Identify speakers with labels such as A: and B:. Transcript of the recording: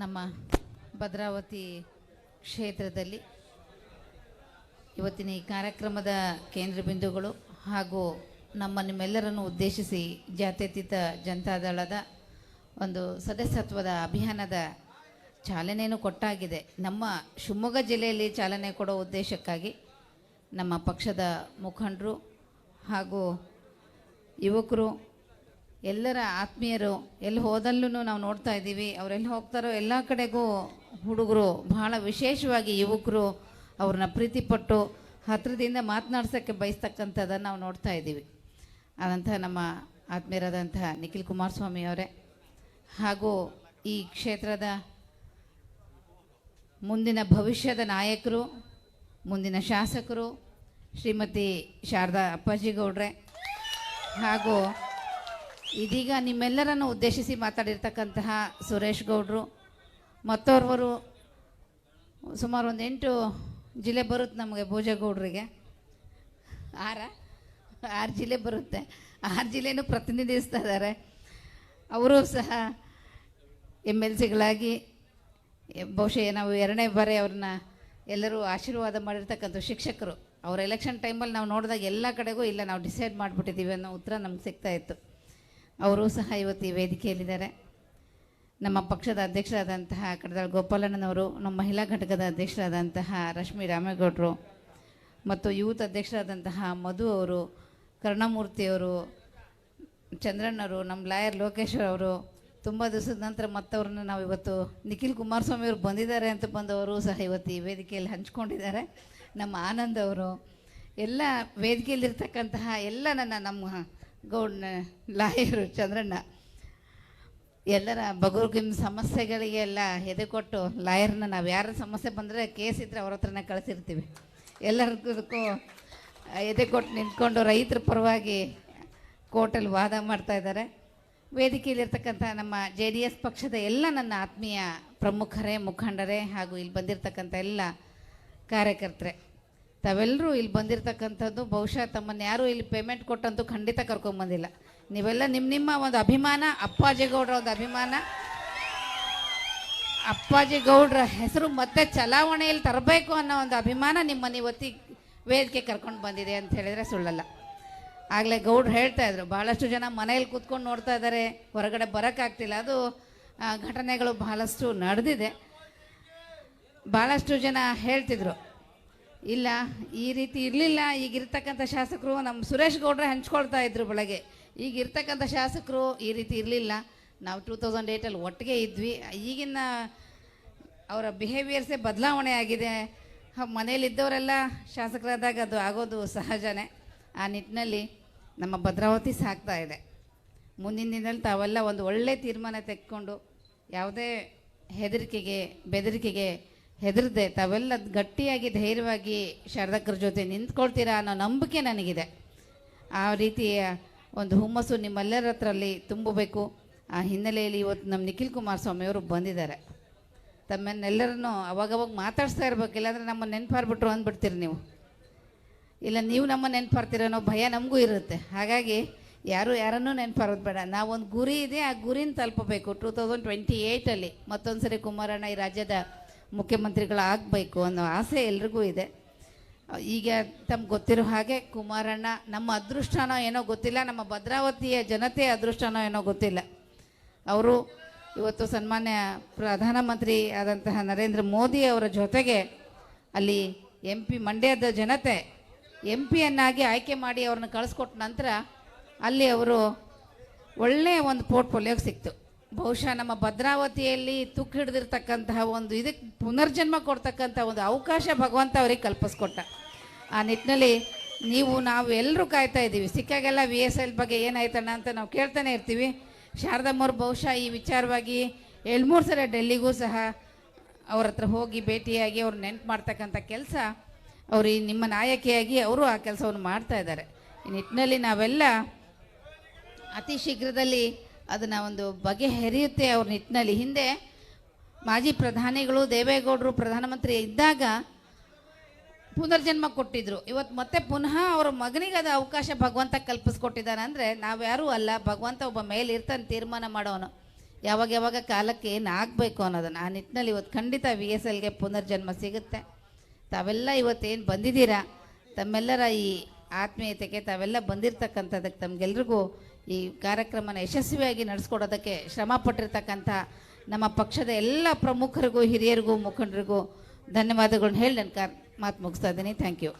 A: ನಮ್ಮ ಭದ್ರಾವತಿ ಕ್ಷೇತ್ರದಲ್ಲಿ ಇವತ್ತಿನ ಈ ಕಾರ್ಯಕ್ರಮದ ಕೇಂದ್ರ ಬಿಂದುಗಳು ಹಾಗೂ ನಮ್ಮ ನಿಮ್ಮೆಲ್ಲರನ್ನು ಉದ್ದೇಶಿಸಿ ಜಾತ್ಯತೀತ ಜನತಾದಳದ ಒಂದು ಸದಸ್ಯತ್ವದ ಅಭಿಯಾನದ ಚಾಲನೆಯನ್ನು ಕೊಟ್ಟಾಗಿದೆ. ನಮ್ಮ ಶಿವಮೊಗ್ಗ ಜಿಲ್ಲೆಯಲ್ಲಿ ಚಾಲನೆ ಕೊಡೋ ಉದ್ದೇಶಕ್ಕಾಗಿ ನಮ್ಮ ಪಕ್ಷದ ಮುಖಂಡರು ಹಾಗೂ ಯುವಕರು ಎಲ್ಲರ ಆತ್ಮೀಯರು ಎಲ್ಲಿ ಹೋದಲ್ಲೂ ನಾವು ನೋಡ್ತಾ ಇದ್ದೀವಿ. ಅವರೆಲ್ಲಿ ಹೋಗ್ತಾರೋ ಎಲ್ಲ ಕಡೆಗೂ ಹುಡುಗರು, ಬಹಳ ವಿಶೇಷವಾಗಿ ಯುವಕರು ಅವ್ರನ್ನ ಪ್ರೀತಿಪಟ್ಟು ಹತ್ತಿರದಿಂದ ಮಾತನಾಡ್ಸೋಕ್ಕೆ ಬಯಸ್ತಕ್ಕಂಥದ್ದನ್ನು ನಾವು ನೋಡ್ತಾ ಇದ್ದೀವಿ. ಅದಂಥ ನಮ್ಮ ಆತ್ಮೀಯರಾದಂತಹ ನಿಖಿಲ್ ಕುಮಾರಸ್ವಾಮಿ ಅವರೇ. ಹಾಗೂ ಈ ಕ್ಷೇತ್ರದ ಮುಂದಿನ ಭವಿಷ್ಯದ ನಾಯಕರು, ಮುಂದಿನ ಶಾಸಕರು ಶ್ರೀಮತಿ ಶಾರದಾ ಅಪ್ಪಾಜಿಗೌಡ್ರೆ ಹಾಗೂ ಇದೀಗ ನಿಮ್ಮೆಲ್ಲರನ್ನು ಉದ್ದೇಶಿಸಿ ಮಾತಾಡಿರ್ತಕ್ಕಂತಹ ಸುರೇಶ್ ಗೌಡ್ರು, ಮತ್ತೋರ್ವರು ಸುಮಾರು ಒಂದು ಎಂಟು ಜಿಲ್ಲೆ ಬರುತ್ತೆ ನಮಗೆ ಭೋಜೇಗೌಡ್ರಿಗೆ ಆರ, ಆರು ಜಿಲ್ಲೆ ಬರುತ್ತೆ. ಆರು ಜಿಲ್ಲೆನೂ ಪ್ರತಿನಿಧಿಸ್ತಾ ಇದ್ದಾರೆ. ಅವರು ಸಹ ಎಂ ಎಲ್ ಸಿಗಳಾಗಿ, ಬಹುಶಃ ನಾವು ಎರಡನೇ ಬಾರಿ ಅವ್ರನ್ನ ಎಲ್ಲರೂ ಆಶೀರ್ವಾದ ಮಾಡಿರ್ತಕ್ಕಂಥ ಶಿಕ್ಷಕರು. ಅವ್ರ ಎಲೆಕ್ಷನ್ ಟೈಮಲ್ಲಿ ನಾವು ನೋಡಿದಾಗ ಎಲ್ಲ ಕಡೆಗೂ ಇಲ್ಲ, ನಾವು ಡಿಸೈಡ್ ಮಾಡಿಬಿಟ್ಟಿದ್ದೀವಿ ಅನ್ನೋ ಉತ್ತರ ನಮ್ಗೆ ಸಿಗ್ತಾ ಇತ್ತು. ಅವರು ಸಹ ಇವತ್ತು ಈ ವೇದಿಕೆಯಲ್ಲಿದ್ದಾರೆ. ನಮ್ಮ ಪಕ್ಷದ ಅಧ್ಯಕ್ಷರಾದಂತಹ ಕಡದಾಳ್ ಗೋಪಾಲಣ್ಣನವರು, ನಮ್ಮ ಮಹಿಳಾ ಘಟಕದ ಅಧ್ಯಕ್ಷರಾದಂತಹ ರಶ್ಮಿ ರಾಮೇಗೌಡರು ಮತ್ತು ಯೂತ್ ಅಧ್ಯಕ್ಷರಾದಂತಹ ಮಧು ಅವರು ಕರುಣಾಮೂರ್ತಿಯವರು ಚಂದ್ರಣ್ಣವರು ನಮ್ಮ ಲಾಯರ್ ಲೋಕೇಶ್ವರ್ ಅವರು, ತುಂಬ ದಿವಸದ ನಂತರ ಮತ್ತವ್ರನ್ನ ನಾವು ಇವತ್ತು ನಿಖಿಲ್ ಕುಮಾರಸ್ವಾಮಿ ಅವರು ಬಂದಿದ್ದಾರೆ ಅಂತ ಬಂದವರು ಸಹ ಇವತ್ತು ಈ ವೇದಿಕೆಯಲ್ಲಿ ಹಂಚ್ಕೊಂಡಿದ್ದಾರೆ. ನಮ್ಮ ಆನಂದ್ ಅವರು, ಎಲ್ಲ ವೇದಿಕೆಯಲ್ಲಿರ್ತಕ್ಕಂತಹ ಎಲ್ಲ ನನ್ನ ನಮ್ಮ ಗೌಡ್ ಲಾಯರು ಚಂದ್ರಣ್ಣ, ಎಲ್ಲರ ಬಗುರ್ಗಿನ ಸಮಸ್ಯೆಗಳಿಗೆಲ್ಲ ಎದೆ ಕೊಟ್ಟು ಲಾಯರ್ನ ನಾವು ಯಾರ ಸಮಸ್ಯೆ ಬಂದರೆ ಕೇಸ್ ಇದ್ದರೆ ಅವ್ರ ಹತ್ರನೇ ಕಳಿಸಿರ್ತೀವಿ. ಎಲ್ಲರಿಗೂ ಎದೆ ಕೊಟ್ಟು ನಿಂತ್ಕೊಂಡು ರೈತರ ಪರವಾಗಿ ಕೋರ್ಟಲ್ಲಿ ವಾದ ಮಾಡ್ತಾ ಇದ್ದಾರೆ ವೇದಿಕೆಯಲ್ಲಿರ್ತಕ್ಕಂಥ ನಮ್ಮ ಜೆ ಡಿ ಎಸ್ ಪಕ್ಷದ ಎಲ್ಲ ನನ್ನ ಆತ್ಮೀಯ ಪ್ರಮುಖರೇ, ಮುಖಂಡರೇ ಹಾಗೂ ಇಲ್ಲಿ ಬಂದಿರತಕ್ಕಂಥ ಎಲ್ಲ ಕಾರ್ಯಕರ್ತರೆ. ತಾವೆಲ್ಲರೂ ಇಲ್ಲಿ ಬಂದಿರತಕ್ಕಂಥದ್ದು, ಬಹುಶಃ ತಮ್ಮನ್ನು ಯಾರೂ ಇಲ್ಲಿ ಪೇಮೆಂಟ್ ಕೊಟ್ಟಂತೂ ಖಂಡಿತ ಕರ್ಕೊಂಬಂದಿಲ್ಲ ನೀವೆಲ್ಲ ನಿಮ್ಮ ನಿಮ್ಮ ಒಂದು ಅಭಿಮಾನ ಅಪ್ಪಾಜಿಗೌಡರ ಒಂದು ಅಭಿಮಾನ. ಅಪ್ಪಾಜಿ ಗೌಡ್ರ ಹೆಸರು ಮತ್ತೆ ಚಲಾವಣೆಯಲ್ಲಿ ತರಬೇಕು ಅನ್ನೋ ಒಂದು ಅಭಿಮಾನ ನಿಮ್ಮನ್ನು ಇವತ್ತಿ ವೇದಿಕೆ ಕರ್ಕೊಂಡು ಬಂದಿದೆ ಅಂತ ಹೇಳಿದರೆ ಸುಳ್ಳಲ್ಲ. ಆಗಲೇ ಗೌಡ್ರು ಹೇಳ್ತಾ ಇದ್ರು ಭಾಳಷ್ಟು ಜನ ಮನೆಯಲ್ಲಿ ಕೂತ್ಕೊಂಡು ನೋಡ್ತಾ ಇದ್ದಾರೆ ಹೊರಗಡೆ ಬರೋಕ್ಕಾಗ್ತಿಲ್ಲ ಅದು ಘಟನೆಗಳು ಬಹಳಷ್ಟು ನಡೆದಿದೆ. ಭಾಳಷ್ಟು ಜನ ಹೇಳ್ತಿದ್ರು ಇಲ್ಲ, ಈ ರೀತಿ ಇರಲಿಲ್ಲ. ಈಗಿರ್ತಕ್ಕಂಥ ಶಾಸಕರು ನಮ್ಮ ಸುರೇಶ್ ಗೌಡ್ರೆ ಹಂಚ್ಕೊಳ್ತಾ ಇದ್ರು ಬೆಳಗ್ಗೆ. ಈಗ ಇರ್ತಕ್ಕಂಥ ಶಾಸಕರು ಈ ರೀತಿ ಇರಲಿಲ್ಲ. ನಾವು ಟೂ ತೌಸಂಡ್ ಏಯ್ಟಲ್ಲಿ ಒಟ್ಟಿಗೆ ಇದ್ವಿ. ಈಗಿನ ಅವರ ಬಿಹೇವಿಯರ್ಸೇ ಬದಲಾವಣೆ ಆಗಿದೆ. ಮನೇಲಿದ್ದವರೆಲ್ಲ ಶಾಸಕರಾದಾಗ ಅದು ಆಗೋದು ಸಹಜನೇ. ಆ ನಿಟ್ಟಿನಲ್ಲಿ ನಮ್ಮ ಭದ್ರಾವತಿ ಸಾಕ್ತಾ ಇದೆ. ಮುಂದಿನ ದಿನದಲ್ಲಿ ತಾವೆಲ್ಲ ಒಂದು ಒಳ್ಳೆ ತೀರ್ಮಾನ ತೆಕ್ಕೊಂಡು ಯಾವುದೇ ಹೆದರಿಕೆಗೆ, ಬೆದರಿಕೆಗೆ ಹೆದರದೆ ತಾವೆಲ್ಲ ಗಟ್ಟಿಯಾಗಿ, ಧೈರ್ಯವಾಗಿ ಶಾರದಕ್ಕರ ಜೊತೆ ನಿಂತ್ಕೊಳ್ತೀರಾ ಅನ್ನೋ ನಂಬಿಕೆ ನನಗಿದೆ. ಆ ರೀತಿಯ ಒಂದು ಹುಮ್ಮಸ್ಸು ನಿಮ್ಮೆಲ್ಲರ ಹತ್ರಲ್ಲಿ ತುಂಬಬೇಕು. ಆ ಹಿನ್ನೆಲೆಯಲ್ಲಿ ಇವತ್ತು ನಮ್ಮ ನಿಖಿಲ್ ಕುಮಾರಸ್ವಾಮಿ ಅವರು ಬಂದಿದ್ದಾರೆ. ತಮ್ಮನ್ನೆಲ್ಲರನ್ನು ಅವಾಗವಾಗ ಮಾತಾಡಿಸ್ತಾ ಇರ್ಬೇಕು, ಇಲ್ಲಾಂದರೆ ನಮ್ಮ ನೆನಪಾರ್ಬಿಟ್ರು ಅಂದ್ಬಿಡ್ತೀರಿ ನೀವು. ಇಲ್ಲ, ನೀವು ನಮ್ಮ ನೆನಪಾರ್ತೀರ ಅನ್ನೋ ಭಯ ನಮಗೂ ಇರುತ್ತೆ. ಹಾಗಾಗಿ ಯಾರು ಯಾರನ್ನೂ ನೆನಪಾರೋದು ಬೇಡ. ನಾವೊಂದು ಗುರಿ ಇದೆ, ಆ ಗುರಿನ ತಲುಪಬೇಕು. ಟೂ ತೌಸಂಡ್ ಟ್ವೆಂಟಿ ಏಯ್ಟಲ್ಲಿ ಮತ್ತೊಂದು ಸರಿ ಕುಮಾರಣ್ಣ ಈ ರಾಜ್ಯದ ಮುಖ್ಯಮಂತ್ರಿಗಳಾಗಬೇಕು ಅನ್ನೋ ಆಸೆ ಎಲ್ರಿಗೂ ಇದೆ. ಈಗ ತಮ್ಗೆ ಗೊತ್ತಿರೋ ಹಾಗೆ ಕುಮಾರಣ್ಣ, ನಮ್ಮ ಅದೃಷ್ಟನೋ ಏನೋ ಗೊತ್ತಿಲ್ಲ, ನಮ್ಮ ಭದ್ರಾವತಿಯ ಜನತೆ ಅದೃಷ್ಟನೋ ಏನೋ ಗೊತ್ತಿಲ್ಲ. ಅವರು ಇವತ್ತು ಸನ್ಮಾನ್ಯ ಪ್ರಧಾನಮಂತ್ರಿ ಆದಂತಹ ನರೇಂದ್ರ ಮೋದಿ ಅವರ ಜೊತೆಗೆ ಅಲ್ಲಿ ಎಂ ಪಿ ಮಂಡ್ಯದ ಜನತೆ ಎಂ ಪಿಯನ್ನಾಗಿ ಆಯ್ಕೆ ಮಾಡಿ ಅವ್ರನ್ನ ಕಳಿಸ್ಕೊಟ್ಟ ನಂತರ ಅಲ್ಲಿ ಅವರು ಒಳ್ಳೆಯ ಒಂದು ಪೋರ್ಟ್ಫೋಲಿಯೋಗೆ ಸಿಕ್ತು. ಬಹುಶಃ ನಮ್ಮ ಭದ್ರಾವತಿಯಲ್ಲಿ ತುಕ್ಕು ಹಿಡಿದಿರ್ತಕ್ಕಂತಹ ಒಂದು ಇದಕ್ಕೆ ಪುನರ್ಜನ್ಮ ಕೊಡ್ತಕ್ಕಂಥ ಒಂದು ಅವಕಾಶ ಭಗವಂತ ಅವರಿಗೆ ಕಲ್ಪಿಸ್ಕೊಟ್ಟ. ಆ ನಿಟ್ಟಿನಲ್ಲಿ ನೀವು, ನಾವು ಎಲ್ಲರೂ ಕಾಯ್ತಾ ಇದ್ದೀವಿ. ಸಿಕ್ಕಾಗೆಲ್ಲ ವಿ ಎಸ್ ಎಲ್ ಬಗ್ಗೆ ಏನಾಯ್ತಣ್ಣ ಅಂತ ನಾವು ಕೇಳ್ತಾನೆ ಇರ್ತೀವಿ. ಶಾರದಮ್ಮವ್ರು ಬಹುಶಃ ಈ ವಿಚಾರವಾಗಿ ಎರಡು ಮೂರು ಸಲ ಡೆಲ್ಲಿಗೂ ಸಹ ಅವ್ರ ಹತ್ರ ಹೋಗಿ ಭೇಟಿಯಾಗಿ ಅವ್ರು ನೆನ್ಪು ಮಾಡ್ತಕ್ಕಂಥ ಕೆಲಸ ಅವರು ಈ ನಿಮ್ಮ ನಾಯಕಿಯಾಗಿ ಅವರು ಆ ಕೆಲಸವನ್ನು ಮಾಡ್ತಾ ಇದ್ದಾರೆ. ಈ ನಿಟ್ಟಿನಲ್ಲಿ ನಾವೆಲ್ಲ ಅತಿ ಶೀಘ್ರದಲ್ಲಿ ಅದನ್ನು ಒಂದು ಬಗೆ ಹೆರಿಯುತ್ತೆ ಅವ್ರ ನಿಟ್ಟಿನಲ್ಲಿ. ಹಿಂದೆ ಮಾಜಿ ಪ್ರಧಾನಿಗಳು ದೇವೇಗೌಡರು ಪ್ರಧಾನಮಂತ್ರಿ ಇದ್ದಾಗ ಪುನರ್ಜನ್ಮ ಕೊಟ್ಟಿದ್ರು. ಇವತ್ತು ಮತ್ತೆ ಪುನಃ ಅವ್ರ ಮಗನಿಗೆ ಅದು ಅವಕಾಶ ಭಗವಂತ ಕಲ್ಪಿಸ್ಕೊಟ್ಟಿದ್ದಾನೆ ಅಂದರೆ ನಾವ್ಯಾರೂ ಅಲ್ಲ, ಭಗವಂತ ಒಬ್ಬ ಮೇಲೆ ಇರ್ತಾನೆ ತೀರ್ಮಾನ ಮಾಡೋನು. ಯಾವಾಗ ಯಾವಾಗ ಕಾಲಕ್ಕೆ ಏನು ಆಗಬೇಕು ಅನ್ನೋದನ್ನು. ಆ ನಿಟ್ಟಿನಲ್ಲಿ ಇವತ್ತು ಖಂಡಿತ ವಿ ಎಸ್ ಎಲ್ಗೆ ಪುನರ್ಜನ್ಮ ಸಿಗುತ್ತೆ. ತಾವೆಲ್ಲ ಇವತ್ತೇನು ಬಂದಿದ್ದೀರಾ? ತಮ್ಮೆಲ್ಲರ ಈ ಆತ್ಮೀಯತೆಗೆ ತಾವೆಲ್ಲ ಬಂದಿರತಕ್ಕಂಥದ್ದಕ್ಕೆ ತಮಗೆಲ್ರಿಗೂ ಈ ಕಾರ್ಯಕ್ರಮನ ಯಶಸ್ವಿಯಾಗಿ ನಡೆಸ್ಕೊಡೋದಕ್ಕೆ ಶ್ರಮ ಪಟ್ಟಿರ್ತಕ್ಕಂಥ ನಮ್ಮ ಪಕ್ಷದ ಎಲ್ಲ ಪ್ರಮುಖರಿಗೂ, ಹಿರಿಯರಿಗೂ, ಮುಖಂಡರಿಗೂ ಧನ್ಯವಾದಗಳನ್ನ ಹೇಳಿ ನನ್ನ ಮಾತು ಮುಗಿಸ್ತಾ ಇದ್ದೀನಿ. Thank you